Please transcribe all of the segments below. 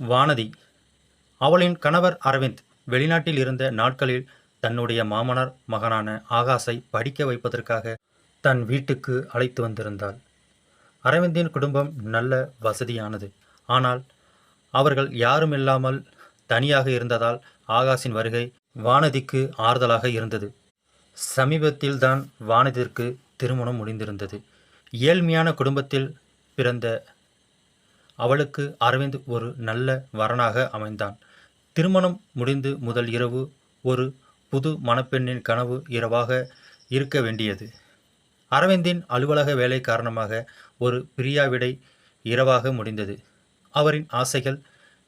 வானதி. அவளின் கணவர் அரவிந்த் வெளிநாட்டில் இருந்த நாட்களில் தன்னுடைய மாமனார் மகனான ஆகாஷை படிக்க வைப்பதற்காக தன் வீட்டுக்கு அழைத்து வந்திருந்தாள் அரவிந்தின் குடும்பம் நல்ல வசதியானது. ஆனால் அவர்கள் யாரும் இல்லாமல் தனியாக இருந்ததால் ஆகாஷின் வருகை வானதிக்கு ஆறுதலாக இருந்தது. சமீபத்தில்தான் வானதிற்கு திருமணம் முடிந்திருந்தது. ஏழ்மையான குடும்பத்தில் பிறந்த அவளுக்கு அரவிந்த் ஒரு நல்ல வரனாக அமைந்தான். திருமணம் முடிந்து முதல் இரவு ஒரு புது மணப்பெண்ணின் கனவு இரவாக இருக்க வேண்டியது. அரவிந்தின் அலுவலக வேலை காரணமாக ஒரு பிரியாவிடை இரவாக முடிந்தது. அவரின் ஆசைகள்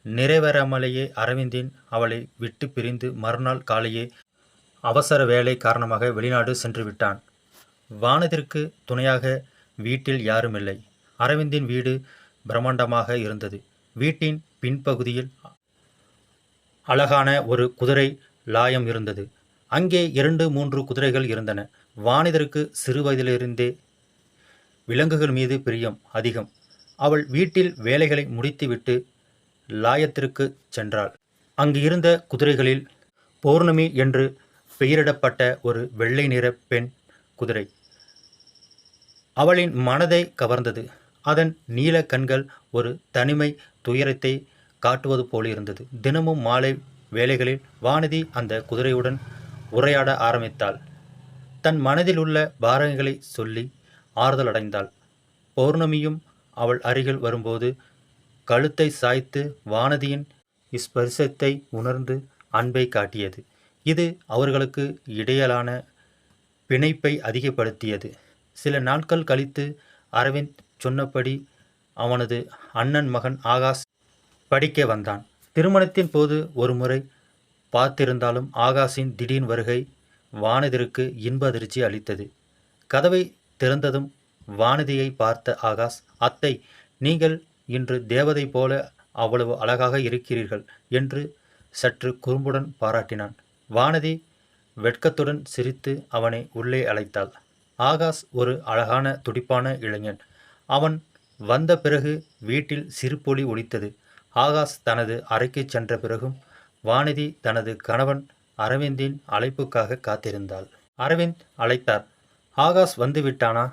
நிறைவேறாமலேயே அரவிந்தின் அவளை விட்டு பிரிந்து மறுநாள் காலையே அவசர வேலை காரணமாக வெளிநாடு சென்று விட்டான். வானதிற்கு துணையாக வீட்டில் யாருமில்லை. அரவிந்தின் வீடு பிரம்மாண்டமாக இருந்தது. வீட்டின் பின்பகுதியில் அழகான ஒரு குதிரை லாயம் இருந்தது. அங்கே இரண்டு மூன்று குதிரைகள் இருந்தன. வானிதருக்கு சிறு வயதிலிருந்தே விலங்குகள் மீது பிரியம் அதிகம். அவள் வீட்டில் வேலைகளை முடித்துவிட்டு லாயத்திற்கு சென்றாள். அங்கு இருந்த குதிரைகளில் பௌர்ணமி என்று பெயரிடப்பட்ட ஒரு வெள்ளை நிற பெண் குதிரை. அவளின் மனதை கவர்ந்தது. அதன் நீல கண்கள் ஒரு தனிமை துயரத்தை காட்டுவது போலிருந்தது தினமும் மாலை வேளைகளில் வானதி அந்த குதிரையுடன் உரையாட ஆரம்பித்தாள். தன் மனதில் உள்ள பாரங்களை சொல்லி ஆறுதல் அடைந்தாள். பௌர்ணமியும் அவள் அருகில் வரும்போது கழுத்தை சாய்த்து வானதியின் ஸ்பர்சத்தை உணர்ந்து அன்பை காட்டியது. இது அவர்களுக்கு இடையிலான பிணைப்பை அதிகப்படுத்தியது. சில நாட்கள் கழித்து அரவிந்த் சொன்னபடி அவனது அண்ணன் மகன் ஆகாஷ் படிக்க வந்தான். திருமணத்தின் போது ஒருமுறை பார்த்திருந்தாலும் ஆகாஷின் திடீர் வருகை வானதிற்கு இன்ப அதிர்ச்சி அளித்தது. கதவை திறந்ததும் வானதியை பார்த்த ஆகாஷ் அத்தை நீங்கள் இன்று தேவதை போல அவ்வளவு அழகாக இருக்கிறீர்கள் என்று சற்று குறும்புடன் பாராட்டினான். வானதி வெட்கத்துடன் சிரித்து அவனை உள்ளே அழைத்தாள். ஆகாஷ் ஒரு அழகான துடிப்பான இளைஞன். அவன் வந்த பிறகு வீட்டில் சிறுபொலி ஒலித்தது. ஆகாஷ் தனது அறைக்கு சென்ற பிறகும் வானதி தனது கணவன் அரவிந்தின் அழைப்புக்காக காத்திருந்தாள். அரவிந்த் அழைத்தார். ஆகாஷ் வந்து விட்டானா?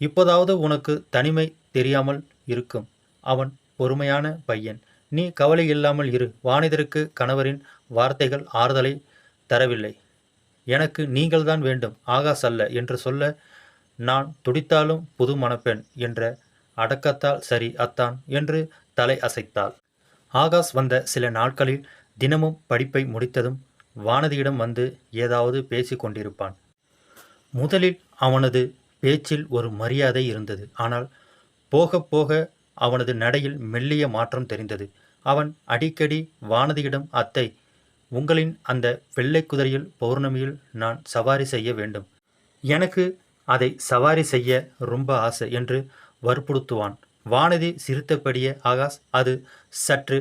இப்போதாவது உனக்கு தனிமை தெரியாமல் இருக்கும். அவன் பொறுமையான பையன். நீ கவலை இல்லாமல் இரு. வானிதருக்கு கணவரின் வார்த்தைகள் ஆறுதலை தரவில்லை. எனக்கு நீங்கள்தான் வேண்டும். ஆகாஷ் அல்ல என்று சொல்ல நான் துடித்தாலும் புது மணப்பெண் என்ற அடக்கத்தால் சரி அத்தான் என்று தலை அசைத்தாள். ஆகாஷ் வந்த சில நாட்களில் தினமும் படிப்பை முடித்ததும் வானதியிடம் வந்து ஏதாவது பேசிக் கொண்டிருப்பான். முதலில் அவனது பேச்சில் ஒரு மரியாதை இருந்தது. ஆனால் போக போக அவனது நடையில் மெல்லிய மாற்றம் தெரிந்தது. அவன் அடிக்கடி வானதியிடம் அத்தை உங்களின் அந்த வெள்ளை குதிரையில் பௌர்ணமியில் நான் சவாரி செய்ய வேண்டும். எனக்கு அதை சவாரி செய்ய ரொம்ப ஆசை என்று வற்புறுத்துவான். வானதி சிரித்தபடியே ஆகாஷ் அது சற்று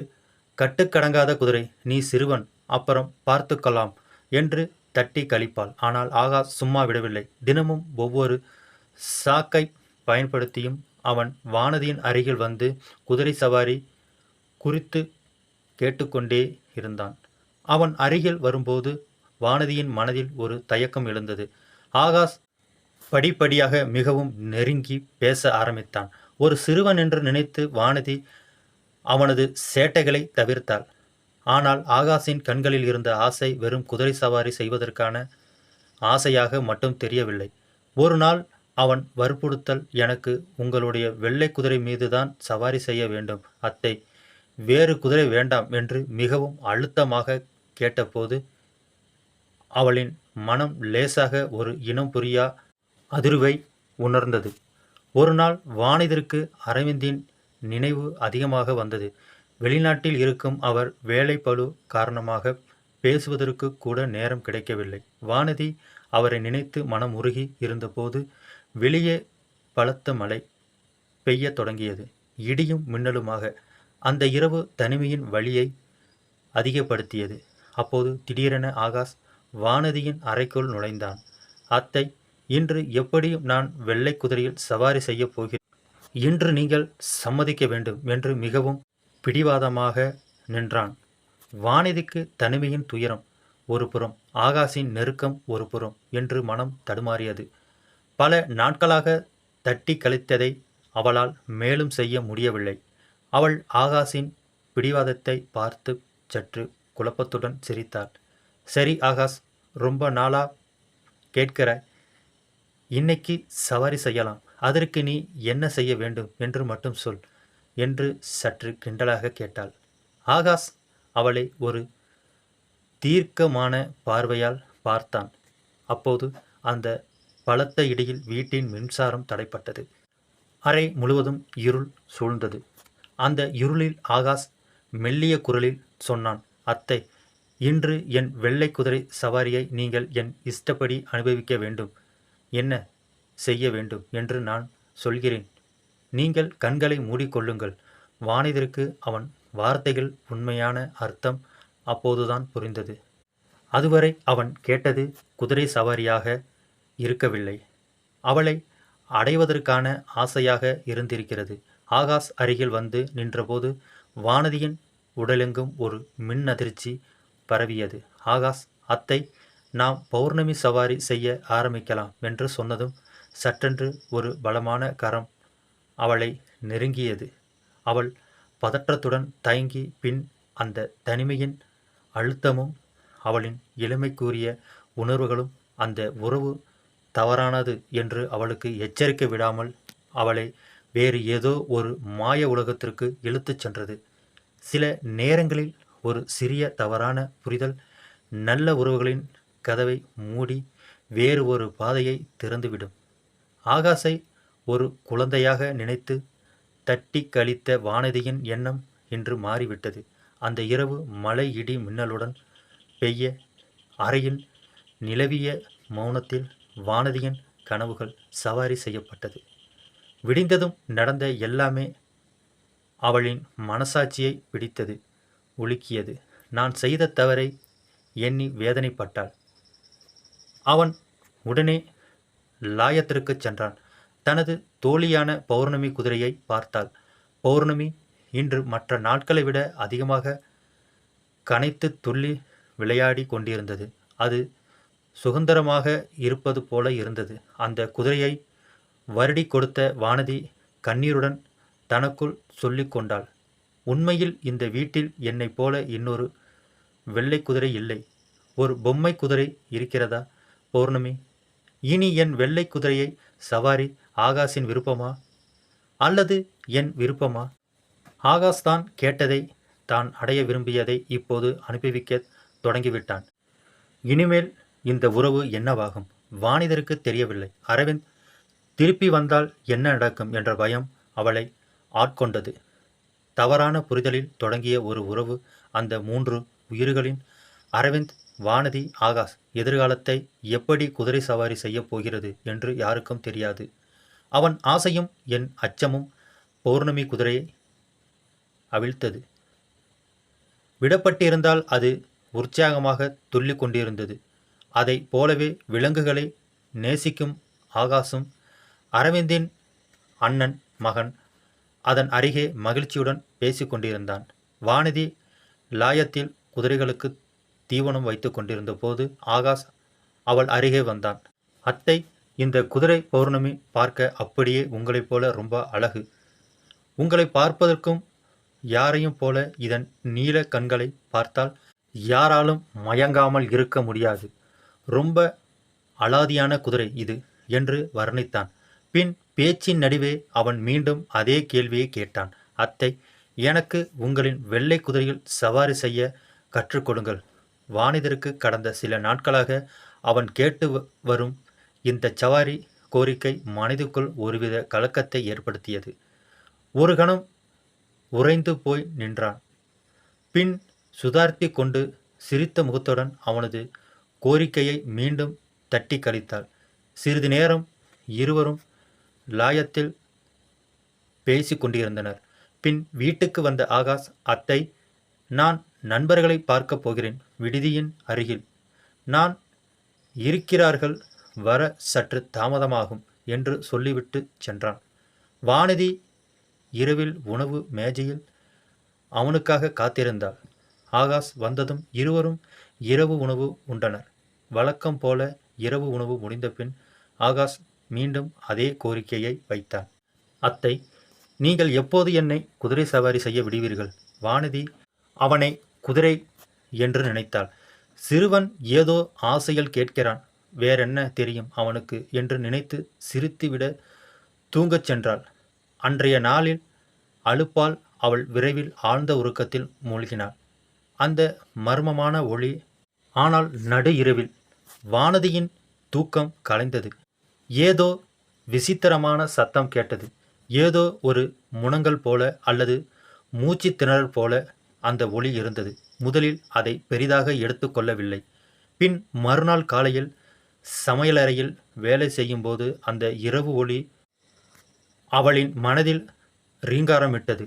கட்டுக்கடங்காத குதிரை. நீ சிறுவன் அப்புறம் பார்த்துக்கலாம் என்று தட்டி கழிப்பாள். ஆனால் ஆகாஷ் சும்மா விடவில்லை. தினமும் ஒவ்வொரு சாக்கை பயன்படுத்தியும் அவன் வானதியின் அருகில் வந்து குதிரை சவாரி குறித்து கேட்டுக்கொண்டே இருந்தான். அவன் அருகில் வரும்போது வானதியின் மனதில் ஒரு தயக்கம் எழுந்தது. ஆகாஷ் படிப்படியாக மிகவும் நெருங்கி பேச ஆரம்பித்தான். ஒரு சிறுவன் என்று நினைத்து வானதி அவனது சேட்டைகளை தவிர்த்தாள். ஆனால் ஆகாஷின் கண்களில் இருந்த ஆசை வெறும் குதிரை சவாரி செய்வதற்கான ஆசையாக மட்டும் தெரியவில்லை. ஒரு நாள் அவன் வற்புறுத்தல் எனக்கு உங்களுடைய வெள்ளை குதிரை மீதுதான் சவாரி செய்ய வேண்டும். அத்தை வேறு குதிரை வேண்டாம் என்று மிகவும் அழுத்தமாக கேட்டபோது அவளின் மனம் லேசாக ஒரு இனம் புரியா அதிர்வை உணர்ந்தது. ஒரு நாள் வானிதற்கு அரவிந்தின் நினைவு அதிகமாக வந்தது. வெளிநாட்டில் இருக்கும் அவர் வேலைப்பளு காரணமாக பேசுவதற்கு கூட நேரம் கிடைக்கவில்லை. வானதி அவரை நினைத்து மனம் உருகி இருந்தபோது வெளியே பலத்த மழை பெய்ய தொடங்கியது. இடியும் மின்னலுமாக அந்த இரவு தனிமையின் வழியை அதிகப்படுத்தியது. அப்போது திடீரென ஆகாஷ் வானதியின் அறைக்குள் நுழைந்தான். அத்தை இன்று எப்படியும் நான் வெள்ளை குதிரையில் சவாரி செய்யப் போகிறேன்? இன்று நீங்கள் சம்மதிக்க வேண்டும் என்று மிகவும் பிடிவாதமாக நின்றான். வானதிக்கு தனிமையின் துயரம் ஒரு புறம் ஆகாஷின் நெருக்கம் ஒரு புறம் என்று மனம் தடுமாறியது. பல நாட்களாக தட்டி கழித்ததை அவளால் மேலும் செய்ய முடியவில்லை. அவள் ஆகாஷின் பிடிவாதத்தை பார்த்து சற்று குழப்பத்துடன் சிரித்தாள். சரி ஆகாஷ் ரொம்ப நாளா கேட்கிற இன்னைக்கு சவாரி செய்யலாம். அதற்கு நீ என்ன செய்ய வேண்டும் என்று மட்டும் சொல் என்று சற்று கிண்டலாக கேட்டாள். ஆகாஷ் அவளை ஒரு தீர்க்கமான பார்வையால் பார்த்தான். அப்போது அந்த பலத்த இடியில் வீட்டின் மின்சாரம் தடைப்பட்டது. அறை முழுவதும் இருள் சூழ்ந்தது. அந்த இருளில் ஆகாஷ் மெல்லிய குரலில் சொன்னான் அத்தை இன்று என் வெள்ளை குதிரை சவாரியை நீங்கள் என் இஷ்டப்படி அனுபவிக்க வேண்டும். என்ன செய்ய வேண்டும் என்று நான் சொல்கிறேன். நீங்கள் கண்களை மூடிக்கொள்ளுங்கள். வானிதற்கு அவன் வார்த்தைகள் உண்மையான அர்த்தம் அப்போதுதான் புரிந்தது. அதுவரை அவன் கேட்டது குதிரை சவாரியாக இருக்கவில்லை. அவளை அடைவதற்கான ஆசையாக இருந்திருக்கிறது. ஆகாஷ் அருகில் வந்து நின்றபோது வானதியின் உடலெங்கும் ஒரு மின் அதிர்ச்சி பரவியது. ஆகாஷ் அத்தை நாம் பௌர்ணமி சவாரி செய்ய ஆரம்பிக்கலாம் என்று சொன்னதும் சட்டென்று ஒரு பலமான கரம் அவளை நெருங்கியது. அவள் பதற்றத்துடன் தயங்கி பின் அந்த தனிமையின் அழுத்தமும் அவளின் இளமைக்குரிய உணர்வுகளும் அந்த உறவு தவறானது என்று அவளுக்கு எச்சரிக்கை விடாமல் அவளை வேறு ஏதோ ஒரு மாய உலகத்திற்கு இழுத்துச் சென்றது. சில நேரங்களில் ஒரு சிறிய தவறான புரிதல் நல்ல உறவுகளின் கதவை மூடி வேறு ஒரு பாதையை திறந்துவிடும். ஆகாசை ஒரு குழந்தையாக நினைத்து தட்டி கழித்த வானதியின் எண்ணம் இன்று மாறிவிட்டது. அந்த இரவு மழை இடி மின்னலுடன் பெய்ய அறையில் நிலவிய மௌனத்தில் வானதியின் கனவுகள் சவாரி செய்யப்பட்டது. விடிந்ததும் நடந்த எல்லாமே அவளின் மனசாட்சியை பிடித்தது உலுக்கியது. நான் செய்த தவறை எண்ணி வேதனைப்பட்டாள். அவன் உடனே லாயத்திற்கு சென்றான். தனது தோழியான பௌர்ணமி குதிரையை பார்த்தாள். பௌர்ணமி இன்று மற்ற நாட்களை விட அதிகமாக கனைத்து துள்ளி விளையாடி கொண்டிருந்தது. அது சுதந்திரமாக இருப்பது போல இருந்தது. அந்த குதிரையை வருடி கொடுத்த வானதி கண்ணீருடன் தனக்குள் சொல்லிக் கொண்டாள். உண்மையில் இந்த வீட்டில் என்னைப் போல இன்னொரு வெள்ளை குதிரை இல்லை. ஒரு பொம்மை குதிரை இருக்கிறதா? பௌர்ணமி. இனி என் வெள்ளை குதிரையை சவாரி ஆகாஷின் விருப்பமா? அல்லது என் விருப்பமா? ஆகாஷ் தான் கேட்டதை தான் அடைய விரும்பியதை இப்போது அனுப்பிவிக்க தொடங்கிவிட்டான். இனிமேல் இந்த உறவு என்னவாகும்? வாணிதருக்கு தெரியவில்லை. அரவிந்த் திருப்பி வந்தால் என்ன நடக்கும் என்ற பயம் அவளை ஆட்கொண்டது. தவறான புரிதலில் தொடங்கிய ஒரு உறவு அந்த மூன்று உயிர்களின் அரவிந்த் வானதி ஆகாஷ் எதிர்காலத்தை எப்படி குதிரை சவாரி செய்யப் போகிறது என்று யாருக்கும் தெரியாது. அவன் ஆசையும் என் அச்சமும் பௌர்ணமி குதிரையை அவிழ்த்தது. விடப்பட்டிருந்தால் அது உற்சாகமாக துள்ளி கொண்டிருந்தது. அதை போலவே விலங்குகளை நேசிக்கும் ஆகாசும் அரவிந்தின் அண்ணன் மகன் அதன் அருகே மகிழ்ச்சியுடன் பேசிக்கொண்டிருந்தான் வானதி லாயத்தில் குதிரைகளுக்கு தீவனம் வைத்து கொண்டிருந்த போது ஆகாஷ் அவள் அருகே வந்தான். அத்தை இந்த குதிரை பௌர்ணமி பார்க்க அப்படியே உங்களைப் போல ரொம்ப அழகு. உங்களை பார்ப்பதற்கும் யாரையும் போல இதன் நீல கண்களை பார்த்தால் யாராலும் மயங்காமல் இருக்க முடியாது. ரொம்ப அலாதியான குதிரை இது என்று வர்ணித்தான். பின் பேச்சின் நடுவே அவன் மீண்டும் அதே கேள்வியை கேட்டான். அத்தை எனக்கு உங்களின் வெள்ளை குதிரையில் சவாரி செய்ய கற்றுக்கொடுங்கள் வானிதருக்கு கடந்த சில நாட்களாக அவன் கேட்டு வரும் இந்த சவாரி கோரிக்கை மனதுக்குள் ஒருவித கலக்கத்தை ஏற்படுத்தியது. ஒரு கணம் உறைந்து போய் நின்றான். பின் சுதார்த்தி கொண்டு சிரித்த முகத்துடன் அவனது கோரிக்கையை மீண்டும் தட்டி கழித்தாள். சிறிது நேரம் இருவரும் லாயத்தில் பேசி கொண்டிருந்தனர். பின் வீட்டுக்கு வந்த ஆகாஷ் அத்தை நான் நண்பர்களை பார்க்கப் போகிறேன் விடுதியின் அருகில். நான் இருக்கிறார்கள் வர சற்று தாமதமாகும் என்று சொல்லிவிட்டு சென்றான். வானதி இரவில் உணவு மேஜையில் அவனுக்காக காத்திருந்தாள். ஆகாஷ் வந்ததும் இருவரும் இரவு உணவு உண்டனர். வழக்கம் போல இரவு உணவு முடிந்தபின் ஆகாஷ் மீண்டும் அதே கோரிக்கையை வைத்தான். அத்தை நீங்கள் எப்போது என்னை குதிரை சவாரி செய்ய விடுவீர்கள்? வானதி அவனை குதிரை என்று நினைத்தாள். சிறுவன் ஏதோ ஆசையில் கேட்கிறான். வேறென்ன தெரியும் அவனுக்கு என்று நினைத்து சிரித்துவிட தூங்கச் சென்றாள். அன்றைய நாளில் அழுப்பால் அவள் விரைவில் ஆழ்ந்த உறக்கத்தில் மூழ்கினாள். அந்த மர்மமான ஒளி ஆனால் நடு இரவில் வானதியின் தூக்கம் கலைந்தது. ஏதோ விசித்திரமான சத்தம் கேட்டது. ஏதோ ஒரு முனங்கல் போல அல்லது மூச்சு திணறல் போல அந்த ஒளி இருந்தது. முதலில் அதை பெரிதாக எடுத்துக்கொள்ளவில்லை பின் மறுநாள் காலையில் சமையலறையில் வேலை செய்யும்போது அந்த இரவு ஒளி அவளின் மனதில் ரீங்காரமிட்டது.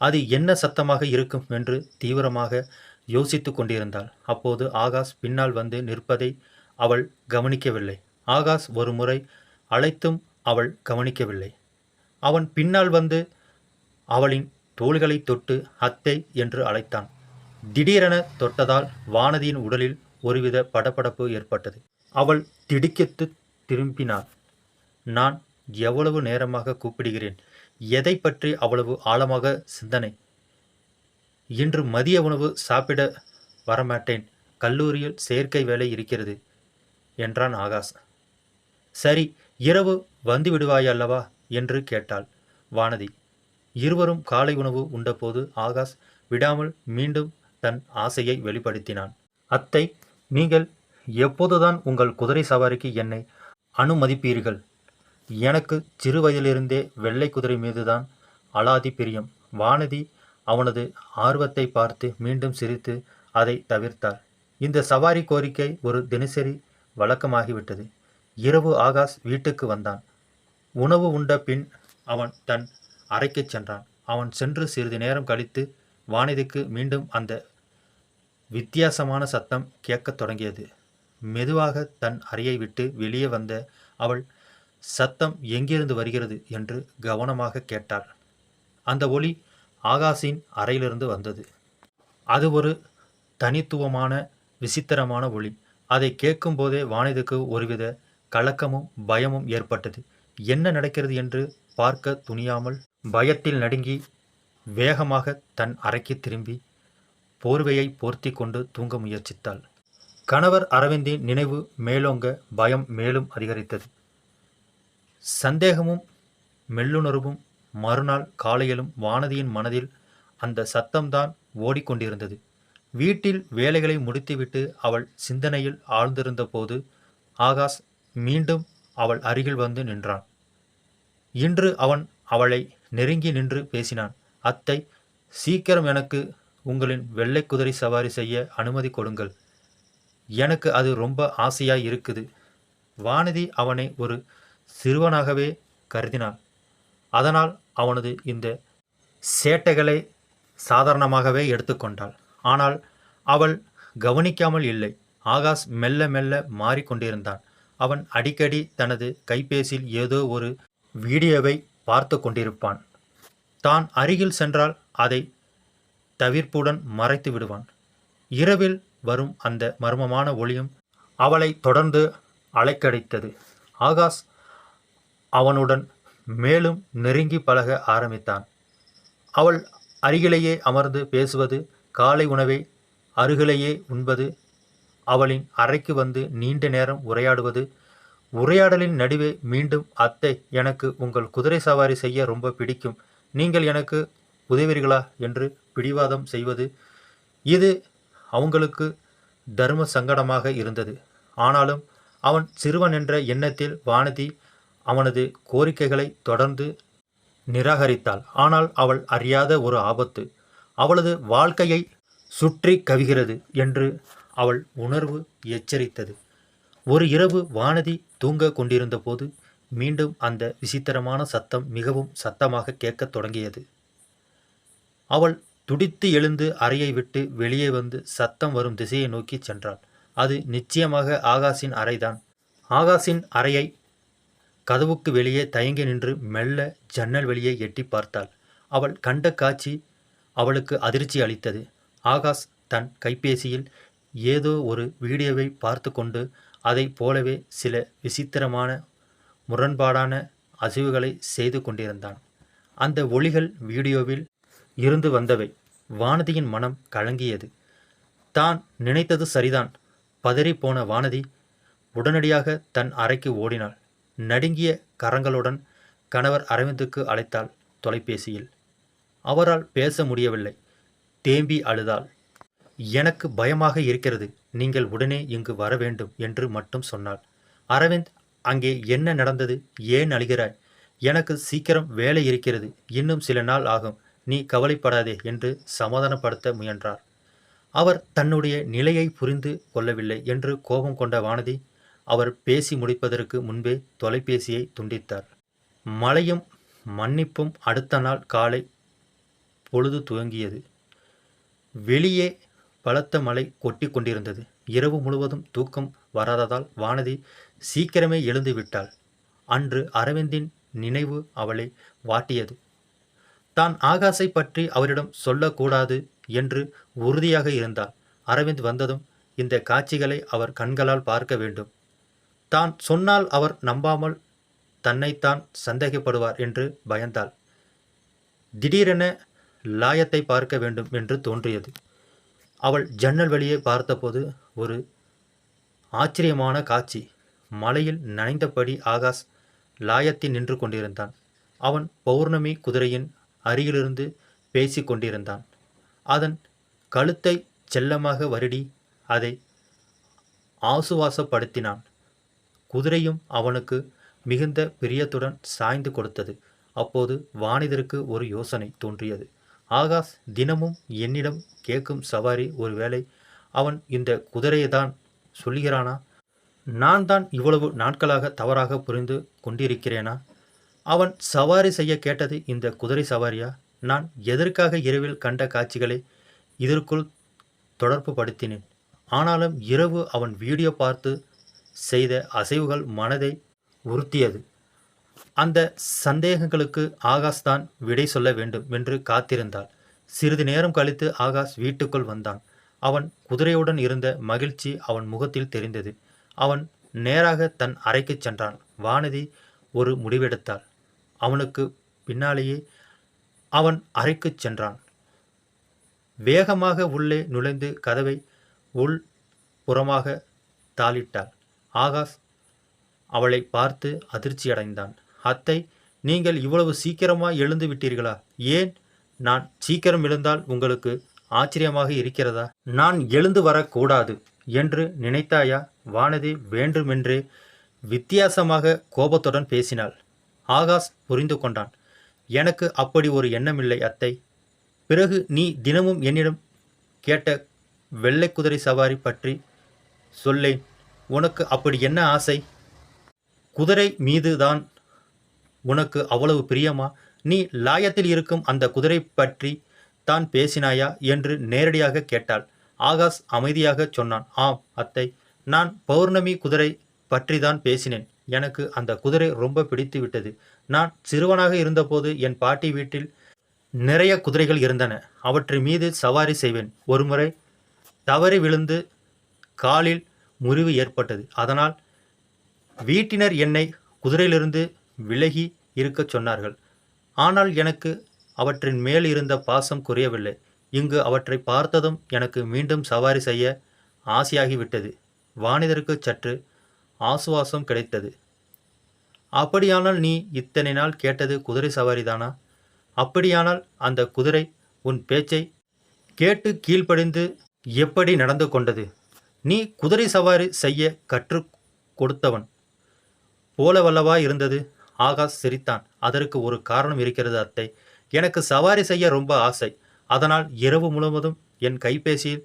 அது என்ன சத்தமாக இருக்கும் என்று தீவிரமாக யோசித்து கொண்டிருந்தாள். அப்போது ஆகாஷ் பின்னால் வந்து நிற்பதை அவள் கவனிக்கவில்லை. ஆகாஷ் ஒரு முறை அழைத்தும் அவள் கவனிக்கவில்லை. அவன் பின்னால் வந்து அவளின் தோள்களை தொட்டு அத்தை என்று அழைத்தான். திடீரென தொட்டதால் வானதியின் உடலில் ஒருவித படபடப்பு ஏற்பட்டது. அவள் திடுக்கித்து திரும்பினாள். நான் எவ்வளவு நேரமாக கூப்பிடுகிறேன்? எதை பற்றி அவ்வளவு ஆழமாக சிந்தனை? இன்று மதிய உணவு சாப்பிட வரமாட்டேன். கல்லூரியில் செயற்கை வேலை இருக்கிறது என்றான் ஆகாஷ். சரி இரவு வந்து விடுவாய் அல்லவா என்று கேட்டாள் வானதி. இருவரும் காலை உணவு உண்டபோது ஆகாஷ் விடாமல் மீண்டும் தன் ஆசையை வெளிப்படுத்தினான். அத்தை நீங்கள் எப்போதுதான் உங்கள் குதிரை சவாரிக்கு என்னை அனுமதிப்பீர்கள்? எனக்கு சிறு வயதிலிருந்தே வெள்ளை குதிரை மீதுதான் அலாதி பிரியம். வானதி அவனது ஆர்வத்தை பார்த்து மீண்டும் சிரித்து அதை தவிர்த்தார் இந்த சவாரி கோரிக்கை ஒரு தினசரி வழக்கமாகிவிட்டது. இரவு ஆகாஷ் வீட்டுக்கு வந்தான். உணவு உண்ட பின் அவன் தன் அறைக்குச் சென்றான். அவன் சென்று சிறிது நேரம் கழித்து வானதிக்கு மீண்டும் அந்த வித்தியாசமான சத்தம் கேட்கத் தொடங்கியது. மெதுவாக தன் அறையை விட்டு வெளியே வந்த அவள் சத்தம் எங்கிருந்து வருகிறது? என்று கவனமாக கேட்டாள். அந்த ஒளி ஆகாஷின் அறையிலிருந்து வந்தது. அது ஒரு தனித்துவமான விசித்திரமான ஒளி. அதை கேட்கும்போதே வானதிக்கு ஒருவித கலக்கமும் பயமும் ஏற்பட்டது. என்ன நடக்கிறது? என்று பார்க்க துணியாமல் பயத்தில் நடுங்கி வேகமாக தன் அறைக்கு திரும்பி போர்வையை போர்த்தி கொண்டு தூங்க முயற்சித்தாள். கணவர் அரவிந்தின் நினைவு மேலோங்க பயம் மேலும் அதிகரித்தது. சந்தேகமும் மெல்லுணர்வும் மறுநாள் காலையிலும் வானதியின் மனதில் அந்த சத்தம்தான் ஓடிக்கொண்டிருந்தது. வீட்டில் வேலைகளை முடித்துவிட்டு அவள் சிந்தனையில் ஆழ்ந்திருந்த போது ஆகாஷ் மீண்டும் அவள் அருகில் வந்து நின்றான். இன்று அவன் அவளை நெருங்கி நின்று பேசினான். அத்தை சீக்கிரம் எனக்கு உங்களின் வெள்ளை குதிரை சவாரி செய்ய அனுமதி கொடுங்கள். எனக்கு அது ரொம்ப ஆசையாய் இருக்குது. வானதி அவனை ஒரு சிறுவனாகவே கருதினாள். அதனால் அவனது இந்த சேட்டைகளை சாதாரணமாகவே எடுத்துக்கொண்டாள் ஆனால் அவள் கவனிக்காமல் இல்லை. ஆகாஷ் மெல்ல மெல்ல மாறிக்கொண்டிருந்தான் அவன் அடிக்கடி தனது கைபேசியில் ஏதோ ஒரு வீடியோவை பார்த்து கொண்டிருப்பான். தான் அருகில் சென்றால் அதை தவிர்ப்புடன் மறைத்து விடுவான். இரவில் வரும் அந்த மர்மமான ஒளியும் அவளை தொடர்ந்து அலைக்கடித்தது. ஆகாஷ் அவனுடன் மேலும் நெருங்கி பழக ஆரம்பித்தான். அவள் அருகிலேயே அமர்ந்து பேசுவது காலை உணவை அருகிலேயே உண்பது அவளின் அறைக்கு வந்து நீண்ட நேரம் உரையாடுவது உரையாடலின் நடுவே மீண்டும் அத்தை எனக்கு உங்கள் குதிரை சவாரி செய்ய ரொம்ப பிடிக்கும். நீங்கள் எனக்கு உதவுவீர்களா? என்று பிடிவாதம் செய்வது இது அவங்களுக்கு தர்ம சங்கடமாக இருந்தது. ஆனாலும் அவன் சிறுவன் என்ற எண்ணத்தில் வானதி அவனது கோரிக்கைகளை தொடர்ந்து நிராகரித்தாள். ஆனால் அவள் அறியாத ஒரு ஆபத்து. அவளது வாழ்க்கையை சுற்றி கவிகிறது என்று அவள் உணர்வு எச்சரித்தது. ஒரு இரவு வானதி தூங்க கொண்டிருந்த போது மீண்டும் அந்த விசித்திரமான சத்தம் மிகவும் சத்தமாக கேட்கத் தொடங்கியது. அவள் துடித்து எழுந்து அறையை விட்டு வெளியே வந்து சத்தம் வரும் திசையை நோக்கி சென்றாள். அது நிச்சயமாக ஆகாஷின் அறைதான். ஆகாஷின் அறையை கதவுக்கு வெளியே தயங்கி நின்று மெல்ல ஜன்னல் வெளியே எட்டி பார்த்தாள். அவள் கண்ட காட்சி அவளுக்கு அதிர்ச்சி அளித்தது. ஆகாஷ் தன் கைபேசியில் ஏதோ ஒரு வீடியோவை பார்த்து கொண்டு அதைப் போலவே சில விசித்திரமான முரண்பாடான அசைவுகளை செய்து கொண்டிருந்தான். அந்த ஒளிகள் வீடியோவில் இருந்து வந்தவை. வானதியின் மனம் கலங்கியது. தான் நினைத்தது சரிதான். பதறிப்போன வானதி உடனடியாக தன் அறைக்கு ஓடினாள். நடுங்கிய கரங்களுடன் கணவர் அரவிந்துக்கு அழைத்தாள் தொலைபேசியில். அவரால் பேச முடியவில்லை. தேம்பி அழுதாள். எனக்கு பயமாக இருக்கிறது. நீங்கள் உடனே இங்கு வர வேண்டும் என்று மட்டும் சொன்னாள். அரவிந்த் அங்கே என்ன நடந்தது? ஏன் அழுகிறாய்? எனக்கு சீக்கிரம் வேலை இருக்கிறது. இன்னும் சில நாள் ஆகும். நீ கவலைப்படாதே என்று சமாதானப்படுத்த முயன்றார். அவர் தன்னுடைய நிலையை புரிந்து கொள்ளவில்லை என்று கோபம் கொண்ட வானதி அவர் பேசி முடிப்பதற்கு முன்பே தொலைபேசியை துண்டித்தார். மழையும் மன்னிப்பும் அடுத்த நாள் காலை பொழுது துவங்கியது. வெளியே பலத்த மழை கொட்டி கொண்டிருந்தது. இரவு முழுவதும் தூக்கம் வராததால் வானதி சீக்கிரமே எழுந்து விட்டாள். அன்று அரவிந்தின் நினைவு அவளை வாட்டியது. தான் ஆகாசை பற்றி அவரிடம் சொல்லக்கூடாது என்று உறுதியாக இருந்தாள். அரவிந்த் வந்ததும் இந்த காட்சிகளை அவர் கண்களால் பார்க்க வேண்டும். தான் சொன்னால் அவர் நம்பாமல் தன்னைத்தான் சந்தேகப்படுவார் என்று பயந்தாள். திடீரென லாயத்தை பார்க்க வேண்டும் என்று தோன்றியது. அவள் ஜன்னல் வழியே பார்த்தபோது ஒரு ஆச்சரியமான காட்சி. மலையில் நனைந்தபடி ஆகாஷ் லாயத்தில் நின்று கொண்டிருந்தான். அவன் பௌர்ணமி குதிரையின் அருகிலிருந்து பேசிக் கொண்டிருந்தான். அதன் கழுத்தை செல்லமாக வருடி அதை ஆசுவாசப்படுத்தினான். குதிரையும் அவனுக்கு மிகுந்த பிரியத்துடன் சாய்ந்து கொடுத்தது. அப்போது வானிதருக்கு ஒரு யோசனை தோன்றியது. ஆகாஷ் தினமும் என்னிடம் கேட்கும் சவாரி ஒருவேளை அவன் இந்த குதிரையை தான் சொல்லுகிறானா? நான் தான் இவ்வளவு நாட்களாக தவறாக புரிந்து கொண்டிருக்கிறேனா? அவன் சவாரி செய்ய கேட்டது இந்த குதிரை சவாரியா? நான் எதற்காக இரவில் கண்ட காட்சிகளை இதற்குள் தொடர்பு படுத்தினேன்? ஆனாலும் இரவு அவன் வீடியோ பார்த்து செய்த அசைவுகள் மனதை உறுத்தியது. அந்த சந்தேகங்களுக்கு ஆகாஷ் தான் விடை சொல்ல வேண்டும் என்று காத்திருந்தாள். சிறிது நேரம் கழித்து ஆகாஷ் வீட்டுக்குள் வந்தான். அவன் குதிரையுடன் இருந்த மகிழ்ச்சி அவன் முகத்தில் தெரிந்தது. அவன் நேராக தன் அறைக்கு சென்றான். வானதி ஒரு முடிவெடுத்தாள். அவனுக்கு பின்னாலேயே அவன் அறைக்குச் சென்றான். வேகமாக உள்ளே நுழைந்து கதவை உள் புறமாக தாளிட்டாள். ஆகாஷ் அவளை பார்த்து அதிர்ச்சியடைந்தான். அத்தை நீங்கள் இவ்வளவு சீக்கிரமாக எழுந்து விட்டீர்களா? ஏன்? நான் சீக்கிரம் எழுந்தால் உங்களுக்கு ஆச்சரியமாக இருக்கிறதா? நான் எழுந்து வரக்கூடாது என்று நினைத்தாயா? வானதி வேண்டுமென்றே வித்தியாசமாக கோபத்துடன் பேசினாள். ஆகாஷ் புரிந்து கொண்டான். எனக்கு அப்படி ஒரு எண்ணமில்லை அத்தை. பிறகு நீ தினமும் என்னிடம் கேட்ட வெள்ளை குதிரை சவாரி பற்றி சொல்லேன். உனக்கு அப்படி என்ன ஆசை? குதிரை மீதுதான் உனக்கு அவ்வளவு பிரியமா? நீ லாயத்தில் இருக்கும் அந்த குதிரை பற்றி தான் பேசினாயா? என்று நேரடியாக கேட்டாள். ஆகாஷ் அமைதியாக சொன்னான் ஆம் அத்தை. நான் பௌர்ணமி குதிரை பற்றி தான் பேசினேன். எனக்கு அந்த குதிரை ரொம்ப பிடித்து விட்டது நான் சிறுவனாக இருந்தபோது என் பாட்டி வீட்டில் நிறைய குதிரைகள் இருந்தன. அவற்றின் மீது சவாரி செய்வேன். ஒருமுறை தவறி விழுந்து காலில் முறிவு ஏற்பட்டது. அதனால் வீட்டினர் என்னை குதிரையிலிருந்து விலகி இருக்கச் சொன்னார்கள். ஆனால் எனக்கு அவற்றின் மேல் இருந்த பாசம் குறையவில்லை. இங்கு அவற்றை பார்த்ததும் எனக்கு மீண்டும் சவாரி செய்ய ஆசையாகிவிட்டது. வானிதருக்கு சற்று ஆசுவாசம் கிடைத்தது. அப்படியானால் நீ இத்தனை நாள் கேட்டது குதிரை சவாரிதானா? அப்படியானால் அந்த குதிரை உன் பேச்சை கேட்டு கீழ்ப்படிந்து எப்படி நடந்து கொண்டது? நீ குதிரை சவாரி செய்ய கற்றுக் கொடுத்தவன். போலவல்லவா இருந்தது? ஆகாஷ் சிரித்தான். அதற்கு ஒரு காரணம் இருக்கிறது அத்தை. எனக்கு சவாரி செய்ய ரொம்ப ஆசை. அதனால் இரவு முழுவதும் என் கைபேசியில்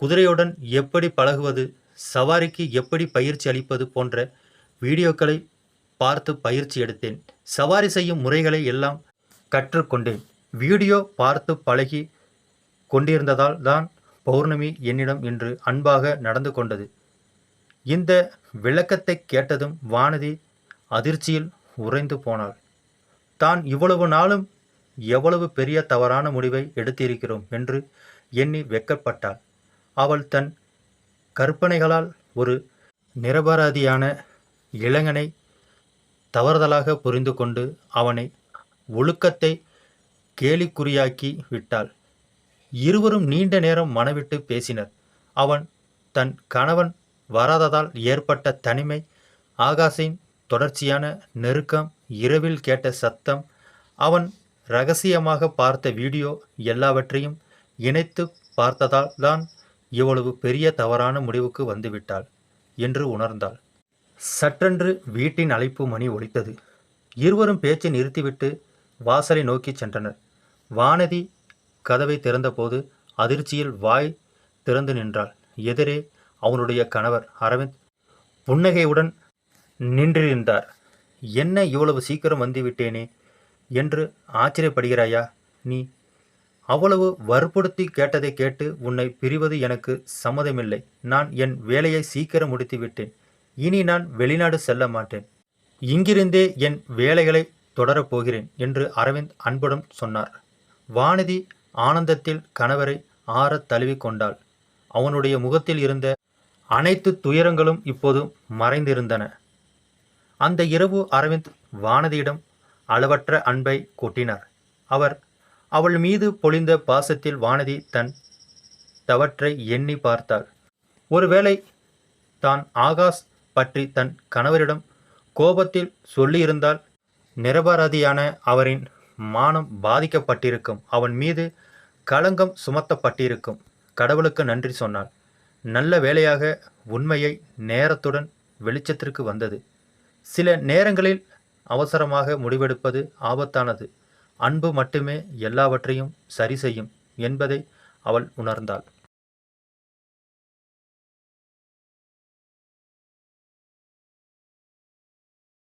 குதிரையுடன் எப்படி பழகுவது சவாரிக்கு எப்படி பயிற்சி அளிப்பது போன்ற வீடியோக்களை பார்த்து பயிற்சி எடுத்தேன். சவாரி செய்யும் முறைகளை எல்லாம் கற்றுக்கொண்டேன். வீடியோ பார்த்து பழகி கொண்டிருந்ததால் தான் பௌர்ணமி என்னிடம் இன்று அன்பாக நடந்து கொண்டது. இந்த விளக்கத்தை கேட்டதும் வானதி அதிர்ச்சியில் உறைந்து போனாள். தான் இவ்வளவு நாளும் எவ்வளவு பெரிய தவறான முடிவை எடுத்திருக்கிறோம் என்று எண்ணி வெட்கப்பட்டாள். அவள் தன் கற்பனைகளால் ஒரு நிரபராதியான இளைஞனை தவறுதலாக புரிந்து கொண்டு அவனை ஒழுக்கத்தை கேலிக்குறியாக்கி விட்டாள். இருவரும் நீண்ட நேரம் மனவிட்டு பேசினர். அவன் தன் கணவன் வராததால் ஏற்பட்ட தனிமை ஆகாஷின் தொடர்ச்சியான நெருக்கம் இரவில் கேட்ட சத்தம் அவன் ரகசியமாக பார்த்த வீடியோ எல்லாவற்றையும் இணைத்து பார்த்ததால் தான் இவ்வளவு பெரிய தவறான முடிவுக்கு வந்துவிட்டாள் என்று உணர்ந்தாள். சற்றென்று வீட்டின் அழைப்பு மணி ஒலித்தது. இருவரும் பேச்சை நிறுத்திவிட்டு வாசலை நோக்கி சென்றனர். வானதி கதவை திறந்தபோது அதிர்ச்சியில் வாய் திறந்து நின்றாள். எதிரே அவனுடைய கணவர் அரவிந்த் புன்னகையுடன் நின்றிருந்தார். என்ன இவ்வளவு சீக்கிரம் வந்துவிட்டேனே என்று ஆச்சரியப்படுகிறாயா? நீ அவ்வளவு வற்புறுத்தி கேட்டதை கேட்டு உன்னை பிரிவது எனக்கு சம்மதமில்லை. நான் என் வேலையை சீக்கிரம் முடித்து விட்டேன் இனி நான் வெளிநாடு செல்ல மாட்டேன். இங்கிருந்தே என் வேலைகளை தொடரப் போகிறேன் என்று அரவிந்த் அன்புடன் சொன்னார். வானதி ஆனந்தத்தில் கணவரை ஆறத் தழுவிக்கொண்டாள் அவனுடைய முகத்தில் இருந்த அனைத்து துயரங்களும் இப்போது மறைந்திருந்தன. அந்த இரவு அரவிந்த் வானதியிடம் அளவற்ற அன்பை கொட்டினார். அவர் அவள் மீது பொழிந்த பாசத்தில் வானதி தன் தவற்றை எண்ணி பார்த்தாள். ஒருவேளை தான் ஆகாஷ் பற்றி தன் கணவரிடம் கோபத்தில் சொல்லியிருந்தால் நிரபராதியான அவரின் மானம் பாதிக்கப்பட்டிருக்கும். அவன் மீது களங்கம் சுமத்தப்பட்டிருக்கும். கடவுளுக்கு நன்றி சொன்னாள். நல்ல வேளையாக உண்மையை நேரத்துடன் வெளிச்சத்திற்கு வந்தது. சில நேரங்களில் அவசரமாக முடிவெடுப்பது ஆபத்தானது. அன்பு மட்டுமே எல்லாவற்றையும் சரி செய்யும் என்பதை அவள் உணர்ந்தாள்.